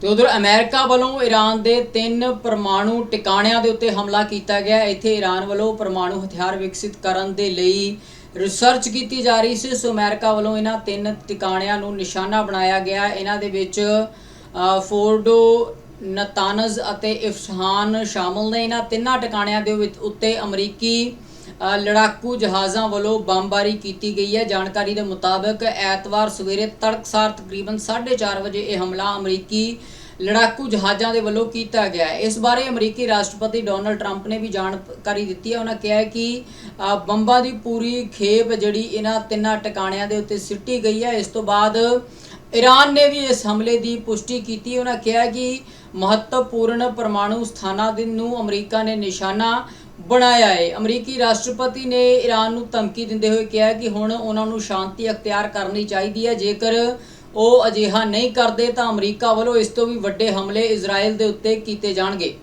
ਤੇ ਉਧਰ ਅਮਰੀਕਾ ਵੱਲੋਂ ਈਰਾਨ ਦੇ ਤਿੰਨ ਪਰਮਾਣੂ ਟਿਕਾਣਿਆਂ ਦੇ ਉੱਤੇ ਹਮਲਾ ਕੀਤਾ ਗਿਆ ਇੱਥੇ ਈਰਾਨ ਵੱਲੋਂ ਪਰਮਾਣੂ ਹਥਿਆਰ ਵਿਕਸਿਤ ਕਰਨ ਦੇ ਲਈ ਰਿਸਰਚ ਕੀਤੀ ਜਾ ਰਹੀ ਸੀ। ਸੋ ਅਮਰੀਕਾ ਵੱਲੋਂ ਇਹਨਾਂ ਤਿੰਨ ਟਿਕਾਣਿਆਂ ਨੂੰ ਨਿਸ਼ਾਨਾ ਬਣਾਇਆ ਗਿਆ ਇਹਨਾਂ ਦੇ ਵਿੱਚ ਫੋਰਡੋ, ਨਤਾਨਜ਼ ਅਤੇ ਇਫਸ਼ਾਨ ਸ਼ਾਮਲ ਨੇ। ਇਹਨਾਂ ਤਿੰਨਾਂ ਟਿਕਾਣਿਆਂ ਦੇ ਵਿੱਚ ਉੱਤੇ ਅਮਰੀਕੀ ਲੜਾਕੂ ਜਹਾਜ਼ਾਂ ਵੱਲੋਂ ਬੰਬਾਰੀ ਕੀਤੀ ਗਈ ਹੈ। ਜਾਣਕਾਰੀ ਦੇ ਮੁਤਾਬਕ ਐਤਵਾਰ ਸਵੇਰੇ ਤੜਕਸਾਰ ਤਕਰੀਬਨ 4:30 ਵਜੇ ਇਹ ਹਮਲਾ ਅਮਰੀਕੀ ਲੜਾਕੂ ਜਹਾਜ਼ਾਂ ਦੇ ਵੱਲੋਂ ਕੀਤਾ ਗਿਆ ਹੈ। ਇਸ ਬਾਰੇ ਅਮਰੀਕੀ ਰਾਸ਼ਟਰਪਤੀ ਡੋਨਲਡ ਟਰੰਪ ਨੇ ਵੀ ਜਾਣਕਾਰੀ ਦਿੱਤੀ ਹੈ। ਉਹਨਾਂ ਕਿਹਾ ਕਿ ਬੰਬਾਂ ਦੀ ਪੂਰੀ ਖੇਪ ਜਿਹੜੀ ਇਹਨਾਂ ਤਿੰਨਾਂ ਟਿਕਾਣਿਆਂ ਦੇ ਉੱਤੇ ਸਿੱਟੀ ਗਈ ਹੈ। ਇਸ ਤੋਂ ਬਾਅਦ ਈਰਾਨ ਨੇ ਵੀ ਇਸ ਹਮਲੇ ਦੀ ਪੁਸ਼ਟੀ ਕੀਤੀ। ਉਹਨਾਂ ਕਿਹਾ ਕਿ ਮਹੱਤਵਪੂਰਨ ਪਰਮਾਣੂ ਸਥਾਨਾਂ ਦੇ ਨੂੰ ਅਮਰੀਕਾ ਨੇ ਨਿਸ਼ਾਨਾ ਬਣਾਇਆ ਹੈ। ਅਮਰੀਕੀ ਰਾਸ਼ਟਰਪਤੀ ਨੇ ਈਰਾਨ ਨੂੰ ਧਮਕੀ ਦਿੰਦੇ ਹੋਏ ਕਿਹਾ ਕਿ ਹੁਣ ਉਹਨਾਂ ਨੂੰ ਸ਼ਾਂਤੀ ਅਖਤਿਆਰ ਕਰਨੀ ਚਾਹੀਦੀ ਹੈ। ਜੇਕਰ ਉਹ ਅਜਿਹਾ ਨਹੀਂ ਕਰਦੇ ਤਾਂ ਅਮਰੀਕਾ ਵੱਲੋਂ ਇਸ ਤੋਂ ਵੀ ਵੱਡੇ ਹਮਲੇ ਇਜ਼ਰਾਈਲ ਦੇ ਉੱਤੇ ਕੀਤੇ ਜਾਣਗੇ।